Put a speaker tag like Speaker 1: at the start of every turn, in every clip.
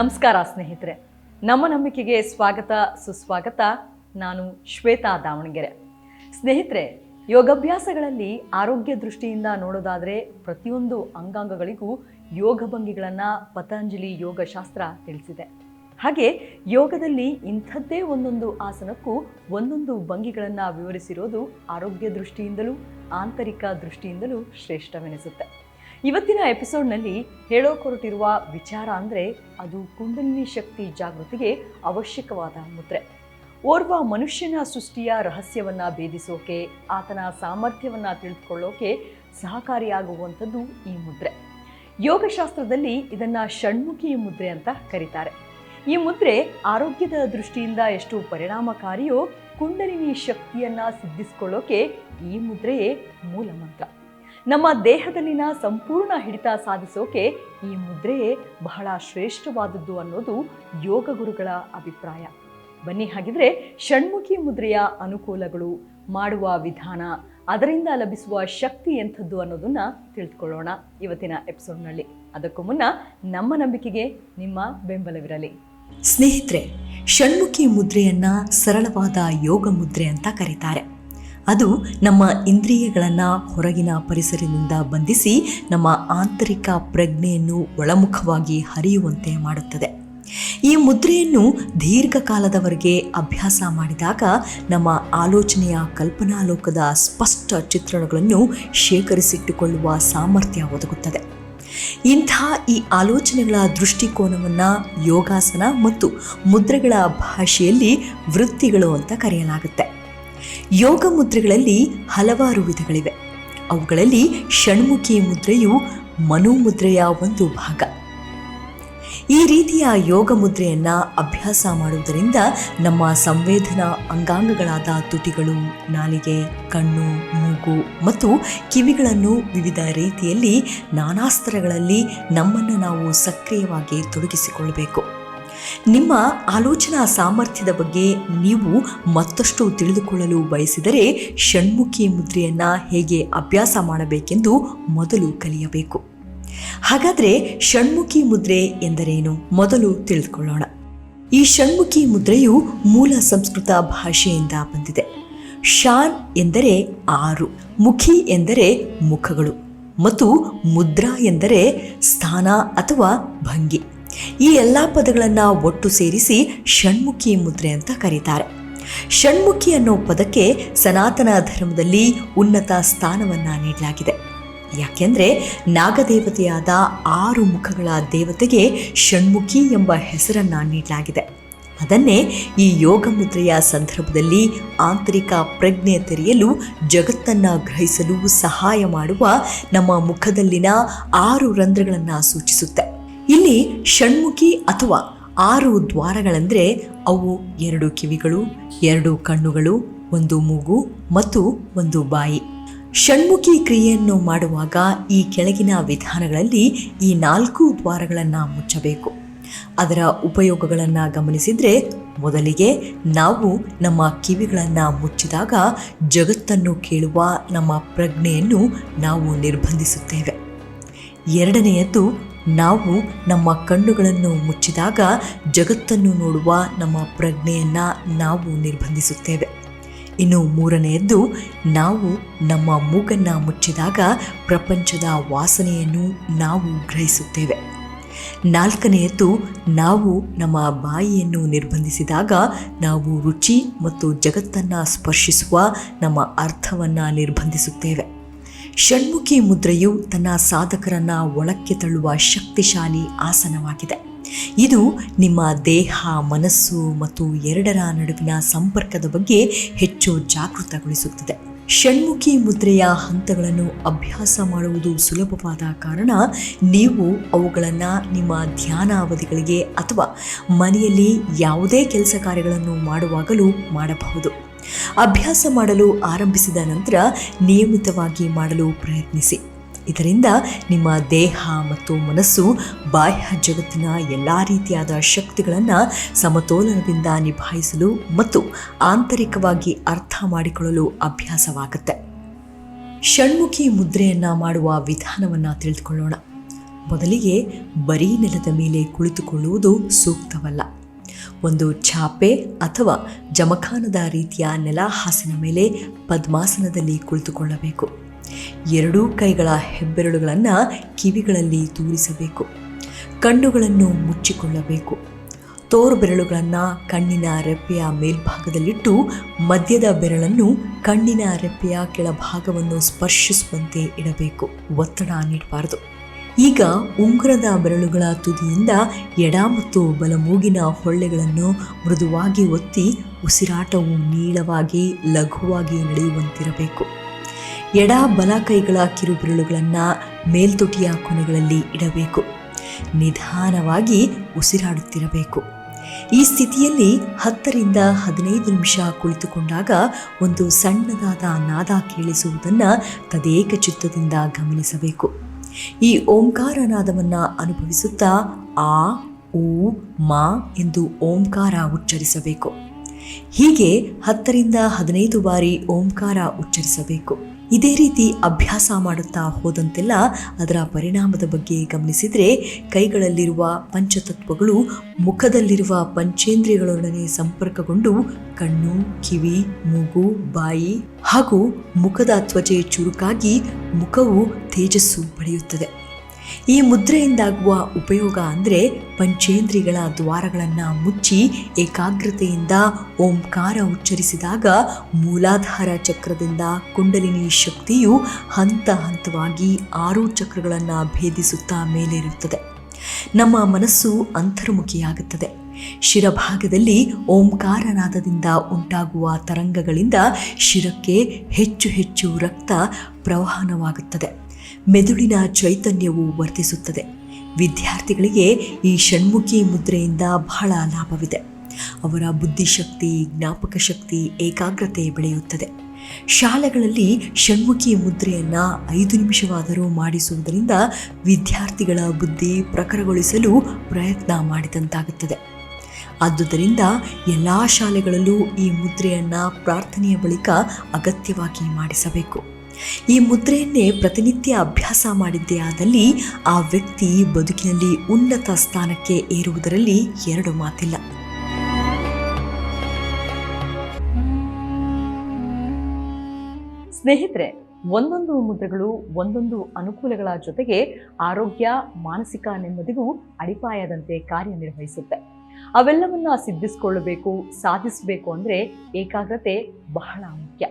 Speaker 1: ನಮಸ್ಕಾರ ಸ್ನೇಹಿತರೆ. ನಮ್ಮ ನಂಬಿಕೆಗೆ ಸ್ವಾಗತ, ಸುಸ್ವಾಗತ. ನಾನು ಶ್ವೇತಾ ದಾವಣಗೆರೆ. ಸ್ನೇಹಿತರೆ, ಯೋಗಾಭ್ಯಾಸಗಳಲ್ಲಿ ಆರೋಗ್ಯ ದೃಷ್ಟಿಯಿಂದ ನೋಡೋದಾದರೆ ಪ್ರತಿಯೊಂದು ಅಂಗಾಂಗಗಳಿಗೂ ಯೋಗ ಭಂಗಿಗಳನ್ನು ಪತಂಜಲಿ ಯೋಗಶಾಸ್ತ್ರ ತಿಳಿಸಿದೆ. ಹಾಗೆ ಯೋಗದಲ್ಲಿ ಇಂಥದ್ದೇ ಒಂದೊಂದು ಆಸನಕ್ಕೂ ಒಂದೊಂದು ಭಂಗಿಗಳನ್ನು ವಿವರಿಸಿರೋದು ಆರೋಗ್ಯ ದೃಷ್ಟಿಯಿಂದಲೂ, ಆಂತರಿಕ ದೃಷ್ಟಿಯಿಂದಲೂ ಶ್ರೇಷ್ಠವೆನಿಸುತ್ತೆ. ಇವತ್ತಿನ ಎಪಿಸೋಡ್ನಲ್ಲಿ ಹೇಳೋಕೊರಟಿರುವ ವಿಚಾರ ಅಂದರೆ ಅದು ಕುಂಡಲಿನಿ ಶಕ್ತಿ ಜಾಗೃತಿಗೆ ಅವಶ್ಯಕವಾದ ಮುದ್ರೆ. ಓರ್ವ ಮನುಷ್ಯನ ಸೃಷ್ಟಿಯ ರಹಸ್ಯವನ್ನು ಭೇದಿಸೋಕೆ, ಆತನ ಸಾಮರ್ಥ್ಯವನ್ನು ತಿಳಿದುಕೊಳ್ಳೋಕೆ ಸಹಕಾರಿಯಾಗುವಂಥದ್ದು ಈ ಮುದ್ರೆ. ಯೋಗಶಾಸ್ತ್ರದಲ್ಲಿ ಇದನ್ನು ಷಣ್ಮುಖಿ ಮುದ್ರೆ ಅಂತ ಕರೀತಾರೆ. ಈ ಮುದ್ರೆ ಆರೋಗ್ಯದ ದೃಷ್ಟಿಯಿಂದ ಎಷ್ಟು ಪರಿಣಾಮಕಾರಿಯೋ ಕುಂಡಲಿನಿ ಶಕ್ತಿಯನ್ನ ಸಿದ್ಧಿಸಿಕೊಳ್ಳೋಕೆ ಈ ಮುದ್ರೆಯೇ ಮೂಲ ಮಂತ್ರ. ನಮ್ಮ ದೇಹದಲ್ಲಿನ ಸಂಪೂರ್ಣ ಹಿಡಿತ ಸಾಧಿಸೋಕೆ ಈ ಮುದ್ರೆಯೇ ಬಹಳ ಶ್ರೇಷ್ಠವಾದದ್ದು ಅನ್ನೋದು ಯೋಗ ಗುರುಗಳ ಅಭಿಪ್ರಾಯ. ಬನ್ನಿ, ಹಾಗಿದ್ರೆ ಷಣ್ಮುಖಿ ಮುದ್ರೆಯ ಅನುಕೂಲಗಳು ಮಾಡುವ ವಿಧಾನ, ಅದರಿಂದ ಲಭಿಸುವ ಶಕ್ತಿ ಎಂಥದ್ದು ಅನ್ನೋದನ್ನ ತಿಳಿದುಕೊಳ್ಳೋಣ ಇವತ್ತಿನ ಎಪಿಸೋಡ್ನಲ್ಲಿ. ಅದಕ್ಕೂ ಮುನ್ನ ನಮ್ಮ ನಂಬಿಕೆಗೆ ನಿಮ್ಮ ಬೆಂಬಲವಿರಲಿ.
Speaker 2: ಸ್ನೇಹಿತರೆ, ಷಣ್ಮುಖಿ ಮುದ್ರೆಯನ್ನ ಸರಳವಾದ ಯೋಗ ಮುದ್ರೆ ಅಂತ ಕರೀತಾರೆ. ಅದು ನಮ್ಮ ಇಂದ್ರಿಯಗಳನ್ನು ಹೊರಗಿನ ಪರಿಸರದಿಂದ ಬಂಧಿಸಿ ನಮ್ಮ ಆಂತರಿಕ ಪ್ರಜ್ಞೆಯನ್ನು ಒಳಮುಖವಾಗಿ ಹರಿಯುವಂತೆ ಮಾಡುತ್ತದೆ. ಈ ಮುದ್ರೆಯನ್ನು ದೀರ್ಘಕಾಲದವರೆಗೆ ಅಭ್ಯಾಸ ಮಾಡಿದಾಗ ನಮ್ಮ ಆಲೋಚನೆಯ ಕಲ್ಪನಾಲೋಕದ ಸ್ಪಷ್ಟ ಚಿತ್ರಣಗಳನ್ನು ಶೇಖರಿಸಿಟ್ಟುಕೊಳ್ಳುವ ಸಾಮರ್ಥ್ಯ ಒದಗುತ್ತದೆ. ಇಂಥ ಈ ಆಲೋಚನೆಗಳ ದೃಷ್ಟಿಕೋನವನ್ನು ಯೋಗಾಸನ ಮತ್ತು ಮುದ್ರೆಗಳ ಭಾಷೆಯಲ್ಲಿ ವೃತ್ತಿಗಳು ಅಂತ ಕರೆಯಲಾಗುತ್ತೆ. ಯೋಗ ಮುದ್ರೆಗಳಲ್ಲಿ ಹಲವಾರು ವಿಧಗಳಿವೆ. ಅವುಗಳಲ್ಲಿ ಷಣ್ಮುಖಿ ಮುದ್ರೆಯು ಮನೋಮುದ್ರೆಯ ಒಂದು ಭಾಗ. ಈ ರೀತಿಯ ಯೋಗ ಮುದ್ರೆಯನ್ನ ಅಭ್ಯಾಸ ಮಾಡುವುದರಿಂದ ನಮ್ಮ ಸಂವೇದನಾ ಅಂಗಾಂಗಗಳಾದ ತುಟಿಗಳು, ನಾಲಿಗೆ, ಕಣ್ಣು, ಮೂಗು ಮತ್ತು ಕಿವಿಗಳನ್ನು ವಿವಿಧ ರೀತಿಯಲ್ಲಿ ನಾನಾ ಸ್ತರಗಳಲ್ಲಿ ನಮ್ಮನ್ನು ನಾವು ಸಕ್ರಿಯವಾಗಿ ತೊಡಗಿಸಿಕೊಳ್ಳಬೇಕು. ನಿಮ್ಮ ಆಲೋಚನಾ ಸಾಮರ್ಥ್ಯದ ಬಗ್ಗೆ ನೀವು ಮತ್ತಷ್ಟು ತಿಳಿದುಕೊಳ್ಳಲು ಬಯಸಿದರೆ ಷಣ್ಮುಖಿ ಮುದ್ರೆಯನ್ನು ಹೇಗೆ ಅಭ್ಯಾಸ ಮಾಡಬೇಕೆಂದು ಮೊದಲು ಕಲಿಯಬೇಕು. ಹಾಗಾದರೆ ಷಣ್ಮುಖಿ ಮುದ್ರೆ ಎಂದರೇನು? ಮೊದಲು ತಿಳಿದುಕೊಳ್ಳೋಣ. ಈ ಷಣ್ಮುಖಿ ಮುದ್ರೆಯು ಮೂಲ ಸಂಸ್ಕೃತ ಭಾಷೆಯಿಂದ ಬಂದಿದೆ. ಶಾನ್ ಎಂದರೆ ಆರು, ಮುಖಿ ಎಂದರೆ ಮುಖಗಳು, ಮತ್ತು ಮುದ್ರಾ ಎಂದರೆ ಸ್ಥಾನ ಅಥವಾ ಭಂಗಿ. ಈ ಎಲ್ಲ ಪದಗಳನ್ನು ಒಟ್ಟು ಸೇರಿಸಿ ಷಣ್ಮುಖಿ ಮುದ್ರೆ ಅಂತ ಕರೀತಾರೆ. ಷಣ್ಮುಖಿ ಅನ್ನೋ ಪದಕ್ಕೆ ಸನಾತನ ಧರ್ಮದಲ್ಲಿ ಉನ್ನತ ಸ್ಥಾನವನ್ನು ನೀಡಲಾಗಿದೆ. ಯಾಕೆಂದರೆ ನಾಗದೇವತೆಯಾದ ಆರು ಮುಖಗಳ ದೇವತೆಗೆ ಷಣ್ಮುಖಿ ಎಂಬ ಹೆಸರನ್ನು ನೀಡಲಾಗಿದೆ. ಅದನ್ನೇ ಈ ಯೋಗ ಮುದ್ರೆಯ ಸಂದರ್ಭದಲ್ಲಿ ಆಂತರಿಕ ಪ್ರಜ್ಞೆ ತೆರೆಯಲು, ಜಗತ್ತನ್ನು ಗ್ರಹಿಸಲು ಸಹಾಯ ಮಾಡುವ ನಮ್ಮ ಮುಖದಲ್ಲಿನ ಆರು ರಂಧ್ರಗಳನ್ನು ಸೂಚಿಸುತ್ತೆ. ಇಲ್ಲಿ ಷಣ್ಮುಖಿ ಅಥವಾ ಆರು ದ್ವಾರಗಳೆಂದರೆ ಅವು ಎರಡು ಕಿವಿಗಳು, ಎರಡು ಕಣ್ಣುಗಳು, ಒಂದು ಮೂಗು ಮತ್ತು ಒಂದು ಬಾಯಿ. ಷಣ್ಮುಖಿ ಕ್ರಿಯೆಯನ್ನು ಮಾಡುವಾಗ ಈ ಕೆಳಗಿನ ವಿಧಾನಗಳಲ್ಲಿ ಈ ನಾಲ್ಕು ದ್ವಾರಗಳನ್ನು ಮುಚ್ಚಬೇಕು. ಅದರ ಉಪಯೋಗಗಳನ್ನು ಗಮನಿಸಿದರೆ ಮೊದಲಿಗೆ ನಾವು ನಮ್ಮ ಕಿವಿಗಳನ್ನು ಮುಚ್ಚಿದಾಗ ಜಗತ್ತನ್ನು ಕೇಳುವ ನಮ್ಮ ಪ್ರಜ್ಞೆಯನ್ನು ನಾವು ನಿರ್ಬಂಧಿಸುತ್ತೇವೆ. ಎರಡನೆಯದ್ದು ನಾವು ನಮ್ಮ ಕಣ್ಣುಗಳನ್ನು ಮುಚ್ಚಿದಾಗ ಜಗತ್ತನ್ನು ನೋಡುವ ನಮ್ಮ ಪ್ರಜ್ಞೆಯನ್ನು ನಾವು ನಿರ್ಬಂಧಿಸುತ್ತೇವೆ. ಇನ್ನು ಮೂರನೆಯದ್ದು, ನಾವು ನಮ್ಮ ಮೂಗನ್ನು ಮುಚ್ಚಿದಾಗ ಪ್ರಪಂಚದ ವಾಸನೆಯನ್ನು ನಾವು ಗ್ರಹಿಸುತ್ತೇವೆ. ನಾಲ್ಕನೆಯದ್ದು, ನಾವು ನಮ್ಮ ಬಾಯಿಯನ್ನು ನಿರ್ಬಂಧಿಸಿದಾಗ ನಾವು ರುಚಿ ಮತ್ತು ಜಗತ್ತನ್ನು ಸ್ಪರ್ಶಿಸುವ ನಮ್ಮ ಅರ್ಥವನ್ನು ನಿರ್ಬಂಧಿಸುತ್ತೇವೆ. ಷಣ್ಮುಖಿ ಮುದ್ರೆಯು ತನ್ನ ಸಾಧಕರನ್ನ ಒಳಕ್ಕೆ ತಳ್ಳುವ ಶಕ್ತಿಶಾಲಿ ಆಸನವಾಗಿದೆ. ಇದು ನಿಮ್ಮ ದೇಹ, ಮನಸ್ಸು ಮತ್ತು ಎರಡರ ನಡುವಿನ ಸಂಪರ್ಕದ ಬಗ್ಗೆ ಹೆಚ್ಚು ಜಾಗೃತಗೊಳಿಸುತ್ತದೆ. ಷಣ್ಮುಖಿ ಮುದ್ರೆಯ ಹಂತಗಳನ್ನು ಅಭ್ಯಾಸ ಮಾಡುವುದು ಸುಲಭವಾದ ಕಾರಣ ನೀವು ಅವುಗಳನ್ನು ನಿಮ್ಮ ಧ್ಯಾನ ಅವಧಿಗಳಿಗೆ ಅಥವಾ ಮನೆಯಲ್ಲಿ ಯಾವುದೇ ಕೆಲಸ ಕಾರ್ಯಗಳನ್ನು ಮಾಡುವಾಗಲೂ ಮಾಡಬಹುದು. ಅಭ್ಯಾಸ ಮಾಡಲು ಆರಂಭಿಸಿದ ನಂತರ ನಿಯಮಿತವಾಗಿ ಮಾಡಲು ಪ್ರಯತ್ನಿಸಿ. ಇದರಿಂದ ನಿಮ್ಮ ದೇಹ ಮತ್ತು ಮನಸ್ಸು, ಬಾಹ್ಯ ಜಗತ್ತಿನ ಎಲ್ಲ ರೀತಿಯಾದ ಶಕ್ತಿಗಳನ್ನು ಸಮತೋಲನದಿಂದ ನಿಭಾಯಿಸಲು ಮತ್ತು ಆಂತರಿಕವಾಗಿ ಅರ್ಥ ಮಾಡಿಕೊಳ್ಳಲು ಅಭ್ಯಾಸವಾಗುತ್ತೆ. ಷಣ್ಮುಖಿ ಮುದ್ರೆಯನ್ನು ಮಾಡುವ ವಿಧಾನವನ್ನು ತಿಳಿದುಕೊಳ್ಳೋಣ. ಮೊದಲಿಗೆ ಬರೀ ನೆಲದ ಮೇಲೆ ಕುಳಿತುಕೊಳ್ಳುವುದು ಸೂಕ್ತವಲ್ಲ. ಒಂದು ಛಾಪೆ ಅಥವಾ ಜಮಖಾನದ ರೀತಿಯ ನೆಲ ಹಾಸಿನ ಮೇಲೆ ಪದ್ಮಾಸನದಲ್ಲಿ ಕುಳಿತುಕೊಳ್ಳಬೇಕು. ಎರಡೂ ಕೈಗಳ ಹೆಬ್ಬೆರಳುಗಳನ್ನು ಕಿವಿಗಳಲ್ಲಿ ತೂರಿಸಬೇಕು. ಕಣ್ಣುಗಳನ್ನು ಮುಚ್ಚಿಕೊಳ್ಳಬೇಕು. ತೋರು ಬೆರಳುಗಳನ್ನು ಕಣ್ಣಿನ ರೆಪ್ಪೆಯ ಮೇಲ್ಭಾಗದಲ್ಲಿಟ್ಟು ಮಧ್ಯದ ಬೆರಳನ್ನು ಕಣ್ಣಿನ ರೆಪ್ಪೆಯ ಕೆಳಭಾಗವನ್ನು ಸ್ಪರ್ಶಿಸುವಂತೆ ಇಡಬೇಕು. ಒತ್ತಡ ನೀಡಬಾರದು. ಈಗ ಉಂಗುರದ ಬೆರಳುಗಳ ತುದಿಯಿಂದ ಎಡ ಮತ್ತು ಬಲ ಮೂಗಿನ ಹೊಳ್ಳೆಗಳನ್ನು ಮೃದುವಾಗಿ ಒತ್ತಿ ಉಸಿರಾಟವು ನೀಳವಾಗಿ, ಲಘುವಾಗಿ ನಡೆಯುವಂತಿರಬೇಕು. ಎಡ ಬಲ ಕೈಗಳ ಕಿರುಬೆರಳುಗಳನ್ನು ಮೇಲ್ತುಟಿಯ ಕೊನೆಗಳಲ್ಲಿ ಇಡಬೇಕು. ನಿಧಾನವಾಗಿ ಉಸಿರಾಡುತ್ತಿರಬೇಕು. ಈ ಸ್ಥಿತಿಯಲ್ಲಿ ಹತ್ತರಿಂದ ಹದಿನೈದು ನಿಮಿಷ ಕುಳಿತುಕೊಂಡಾಗ ಒಂದು ಸಣ್ಣದಾದ ನಾದ ಕೇಳಿಸುವುದನ್ನು ತದೇಕ ಚಿತ್ತದಿಂದ ಗಮನಿಸಬೇಕು. ಈ ಓಂಕಾರ ನಾದವನ್ನು ಅನುಭವಿಸುತ್ತಾ ಆ ಊ ಮಾ ಎಂದು ಓಂಕಾರ ಉಚ್ಚರಿಸಬೇಕು. ಹೀಗೆ ಹತ್ತರಿಂದ ಹದಿನೈದು ಬಾರಿ ಓಂಕಾರ ಉಚ್ಚರಿಸಬೇಕು. ಇದೇ ರೀತಿ ಅಭ್ಯಾಸ ಮಾಡುತ್ತಾ ಹೋದಂತೆಲ್ಲ ಅದರ ಪರಿಣಾಮದ ಬಗ್ಗೆ ಗಮನಿಸಿದರೆ ಕೈಗಳಲ್ಲಿರುವ ಪಂಚತತ್ವಗಳು, ಮುಖದಲ್ಲಿರುವ ಪಂಚೇಂದ್ರಿಯಗಳೊಡನೆ ಸಂಪರ್ಕಗೊಂಡು ಕಣ್ಣು, ಕಿವಿ, ಮೂಗು, ಬಾಯಿ ಹಾಗೂ ಮುಖದ ತ್ವಚೆ ಚುರುಕಾಗಿ ಮುಖವು ತೇಜಸ್ಸು ಪಡೆಯುತ್ತದೆ. ಈ ಮುದ್ರೆಯಿಂದಾಗುವ ಉಪಯೋಗ ಅಂದರೆ ಪಂಚೇಂದ್ರಿಗಳ ದ್ವಾರಗಳನ್ನು ಮುಚ್ಚಿ ಏಕಾಗ್ರತೆಯಿಂದ ಓಂಕಾರ ಉಚ್ಚರಿಸಿದಾಗ ಮೂಲಾಧಾರ ಚಕ್ರದಿಂದ ಕುಂಡಲಿನಿ ಶಕ್ತಿಯು ಹಂತ ಹಂತವಾಗಿ ಆರು ಚಕ್ರಗಳನ್ನು ಭೇದಿಸುತ್ತಾ ಮೇಲೇರುತ್ತದೆ. ನಮ್ಮ ಮನಸ್ಸು ಅಂತರ್ಮುಖಿಯಾಗುತ್ತದೆ. ಶಿರಭಾಗದಲ್ಲಿ ಓಂಕಾರನಾದದಿಂದ ಉಂಟಾಗುವ ತರಂಗಗಳಿಂದ ಶಿರಕ್ಕೆ ಹೆಚ್ಚು ಹೆಚ್ಚು ರಕ್ತ ಪ್ರವಹನವಾಗುತ್ತದೆ ಮೆದುಳಿನ ಚೈತನ್ಯವು ವರ್ಧಿಸುತ್ತದೆ. ವಿದ್ಯಾರ್ಥಿಗಳಿಗೆ ಈ ಷಣ್ಮುಖಿ ಮುದ್ರೆಯಿಂದ ಬಹಳ ಲಾಭವಿದೆ. ಅವರ ಬುದ್ಧಿಶಕ್ತಿ, ಜ್ಞಾಪಕ ಶಕ್ತಿ, ಏಕಾಗ್ರತೆ ಬೆಳೆಯುತ್ತದೆ. ಶಾಲೆಗಳಲ್ಲಿ ಷಣ್ಮುಖಿ ಮುದ್ರೆಯನ್ನು ಐದು ನಿಮಿಷವಾದರೂ ಮಾಡಿಸುವುದರಿಂದ ವಿದ್ಯಾರ್ಥಿಗಳ ಬುದ್ಧಿ ಪ್ರಖರಗೊಳಿಸಲು ಪ್ರಯತ್ನ ಮಾಡಿದಂತಾಗುತ್ತದೆ. ಆದುದರಿಂದ ಎಲ್ಲ ಶಾಲೆಗಳಲ್ಲೂ ಈ ಮುದ್ರೆಯನ್ನು ಪ್ರಾರ್ಥನೆಯ ಬಳಿಕ ಅಗತ್ಯವಾಗಿ ಮಾಡಿಸಬೇಕು. ಈ ಮುದ್ರೆಯನ್ನೇ ಪ್ರತಿನಿತ್ಯ ಅಭ್ಯಾಸ ಮಾಡಿದ್ದೇ ಆದಲ್ಲಿ ಆ ವ್ಯಕ್ತಿ ಬದುಕಿನಲ್ಲಿ ಉನ್ನತ ಸ್ಥಾನಕ್ಕೆ ಏರುವುದರಲ್ಲಿ ಎರಡು ಮಾತಿಲ್ಲ.
Speaker 1: ಸ್ನೇಹಿತರೆ, ಒಂದೊಂದು ಮುದ್ರೆಗಳು ಒಂದೊಂದು ಅನುಕೂಲಗಳ ಜೊತೆಗೆ ಆರೋಗ್ಯ, ಮಾನಸಿಕ ನೆಮ್ಮದಿಗೂ ಅಡಿಪಾಯದಂತೆ ಕಾರ್ಯನಿರ್ವಹಿಸುತ್ತೆ. ಅವೆಲ್ಲವನ್ನ ಸಿದ್ಧಿಸಿಕೊಳ್ಳಬೇಕು, ಸಾಧಿಸಬೇಕು ಅಂದರೆ ಏಕಾಗ್ರತೆ ಬಹಳ ಮುಖ್ಯ.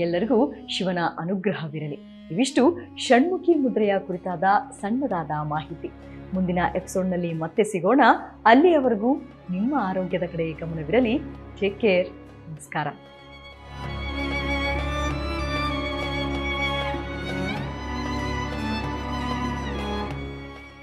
Speaker 1: ಎಲ್ಲರಿಗೂ ಶಿವನ ಅನುಗ್ರಹವಿರಲಿ. ಇವಿಷ್ಟು ಷಣ್ಮುಖಿ ಮುದ್ರೆಯ ಕುರಿತಾದ ಸಣ್ಣದಾದ ಮಾಹಿತಿ. ಮುಂದಿನ ಎಪಿಸೋಡ್ನಲ್ಲಿ ಮತ್ತೆ ಸಿಗೋಣ. ಅಲ್ಲಿಯವರೆಗೂ ನಿಮ್ಮ ಆರೋಗ್ಯದ ಕಡೆ ಗಮನವಿರಲಿ. ಟೇಕ್ ಕೇರ್ ನಮಸ್ಕಾರ.